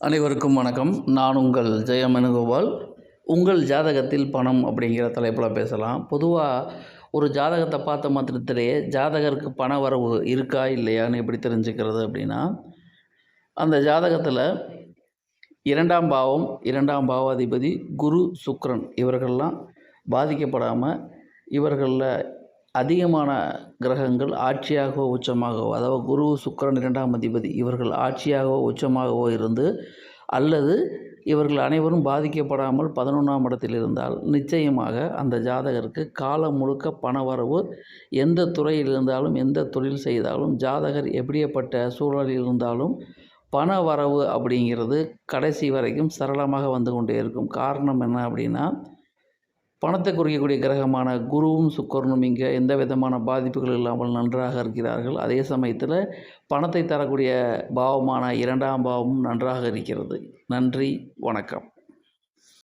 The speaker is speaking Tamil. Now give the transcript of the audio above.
அனைவருக்கும் வணக்கம். நான் உங்கள் ஜெயமனுகோபால் உங்கள் ஜாதகத்தில் பணம் அப்படிங்கிற தலைப்பில் பேசலாம். பொதுவாக ஒரு ஜாதகத்தை பார்த்த மாத்திரத்திலேயே ஜாதகருக்கு பண வரவு இருக்கா இல்லையான்னு எப்படி தெரிஞ்சுக்கிறது அப்படின்னா அந்த ஜாதகத்தில் இரண்டாம் பாவம் இரண்டாம் பாவாதிபதி குரு சுக்ரன் இவர்கள்லாம் பாதிக்கப்படாமல் இவர்களில் அதிகமான கிரகங்கள் ஆட்சியாகவோ உச்சமாகவோ அதாவது குரு சுக்கிரன் இரண்டாம் அதிபதி இவர்கள் ஆட்சியாகவோ உச்சமாகவோ இருந்து அல்லது இவர்கள் அனைவரும் பாதிக்கப்படாமல் பதினொன்றாம் இடத்தில் இருந்தால் நிச்சயமாக அந்த ஜாதகருக்கு காலம் முழுக்க பணவரவு எந்த துறையில் இருந்தாலும் எந்த தொழில் செய்தாலும் ஜாதகர் எப்படியப்பட்ட சூழலில் இருந்தாலும் பண வரவு அப்படிங்கிறது கடைசி வரைக்கும் சரளமாக வந்து கொண்டே இருக்கும். காரணம் என்ன அப்படின்னா பணத்தை குறிக்கக்கூடிய கிரகமான குருவும் சுக்கரனும் இங்கே எந்த விதமான பாதிப்புகள் இல்லாமல் நன்றாக இருக்கிறார்கள். அதே சமயத்தில் பணத்தை தரக்கூடிய பாவமான இரண்டாம் பாவமும் நன்றாக இருக்கிறது. நன்றி வணக்கம்.